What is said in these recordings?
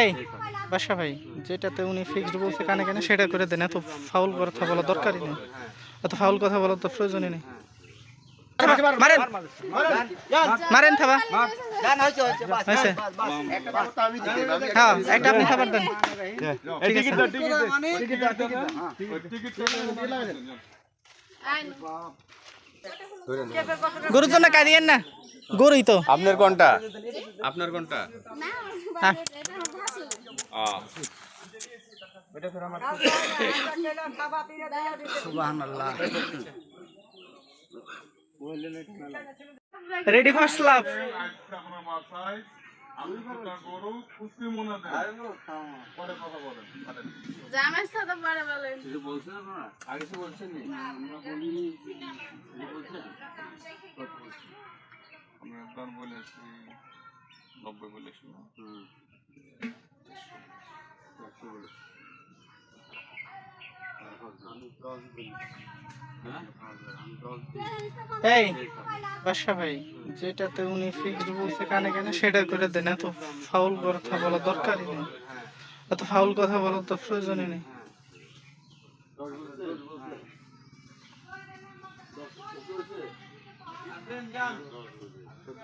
এই বাসা ভাই যেটাতে উনি ফিক্সড বলছে কানে কানে সেটা করে দেন। এত ফাউল কথা বলা দরকারই নেই। এত ফাউল কথা বলার তো প্রয়োজনই নেই। মারেন। মারেন থাবা। হয়েছে। হ্যাঁ একটা আপনি খাবার দেন। গরুর জন্য কাঁদিয়েন না। গরুই তো। আপনার কোনটা? আপনার কোনটা? রেডি ফার্স্ট লাভ জামাই সাথে পরে বলেন এই বাসা ভাই যেটাতে উনি ফিক্সড বলছে কানে কানে সেটা করে দেন। এত ফাউল কথা বলা দরকারই নেই। এত ফাউল কথা বলার তো প্রয়োজনই নেই।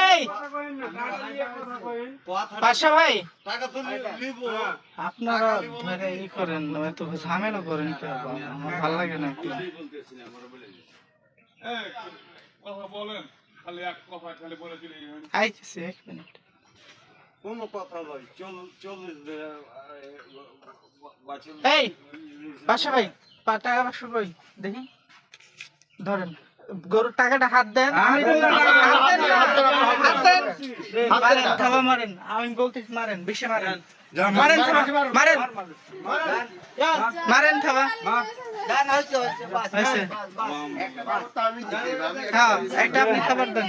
এই! ভাই আপনারা ধরে ই করেন এত ঝামেলা করেন কে আমার ভালো লাগে না একটু আইতেছি এক মিনিট। কোনো কথা নয় চল চল্লিশ এই বাসা ভাই টাকা পাঁচশো কই দেখি। ধরেন। গরুর টাকাটা হাত দেন হাত দেন হাত দেন মারেন থাবা মারেন আমি বলতেছি মারেন বেশি মারেন মারেন মারেন মারেন থাবা হ্যাঁ একটা আপনি খাবার দেন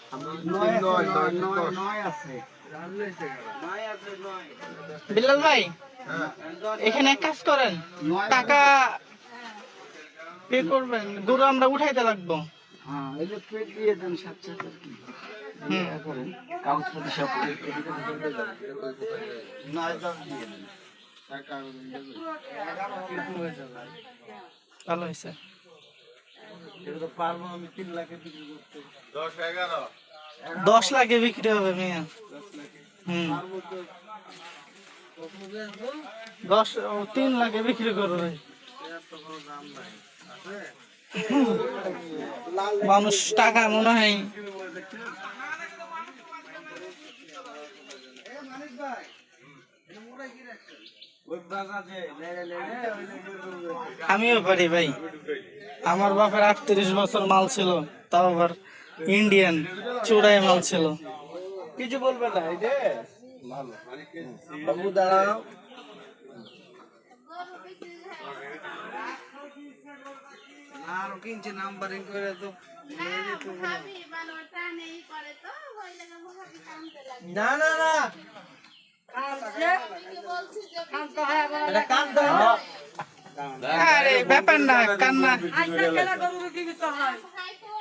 বিলাল ভাই এখানে এক কাজ করেন টাকা পে করবেন গরু আমরা উঠাইতে লাগবো। হুম। ভালো হয়েছে। দশ এগারো। দশ লাখে বিক্রি হবে মিয়া। হুম। দশ তিন লাখে বিক্রি করবে। মানুষ টাকা মনে হয়। আমিও পারি ভাই। আমার বাপের আটত্রিশ বছর মাল ছিল, তাও আবার ইন্ডিয়ান চূড়াই মাল ছিল। কিছু বলবে না এই যে? বাবু দাঁড়াও। আরও কিনছে নাম্বারিং করে তো লাগে না না না কি বলছি যে এটা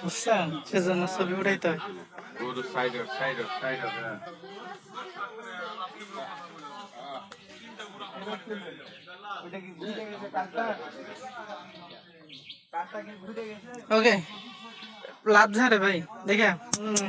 বুঝছেন সেজন্য ছবি উঠাইতে হয়। সাইডর হ্যাঁ। ওকে লাভ ঝাড়ে ভাই দেখা। হুম।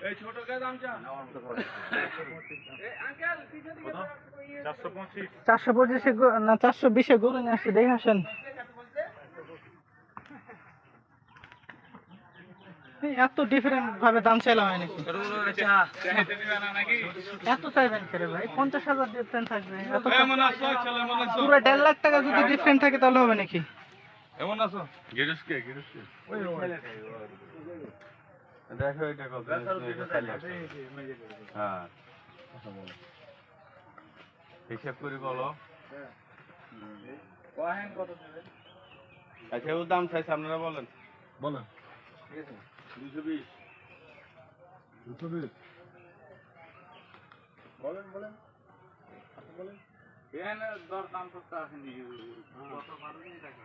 এক- চারশো পঁচিশে। না চারশো বিশে গরু নিয়ে আসছে দেখে আসেন। এই এত ডিফারেন্ট ভাবে দাম চাইলাম হয় নাকি? এত চাইবেন করে ভাই? পঞ্চাশ হাজার ডিফারেন্ট থাকবে। এত পুরো দেড় লাখ টাকা যদি ডিফারেন্ট থাকে তাহলে হবে নাকি? গিরুসকে গিরুসকে। দেখো এটা কত হ্যাঁ হিসাব করে বলো। আচ্ছা ওর দাম চাইছে আপনারা বলেন। বলেন। দুশো বিশ। দুশো বিশ? বলেন বলেন। বলেন। দর দাম করতে আসেনি। কত পারবেন টাকা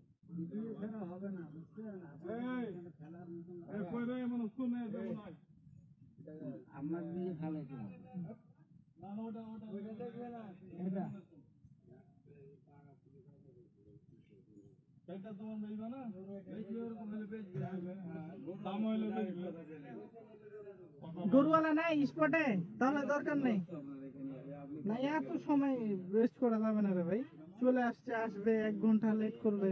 গরুওয়ালা নাই স্পটে তাহলে দরকার নেই। না, এত সময় ওয়েস্ট করা যাবে না রে ভাই। চলে আসছে, আসবে, এক ঘণ্টা লেট করবে।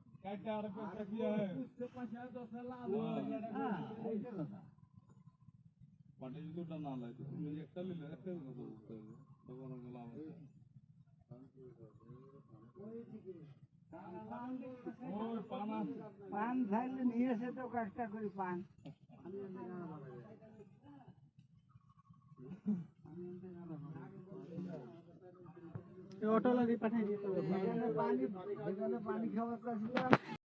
পান খাইলে নিয়ে এসে তো কাজটা করি পান। অটো লাগি পাঠাই দিতে পানি পানি খাওয়ার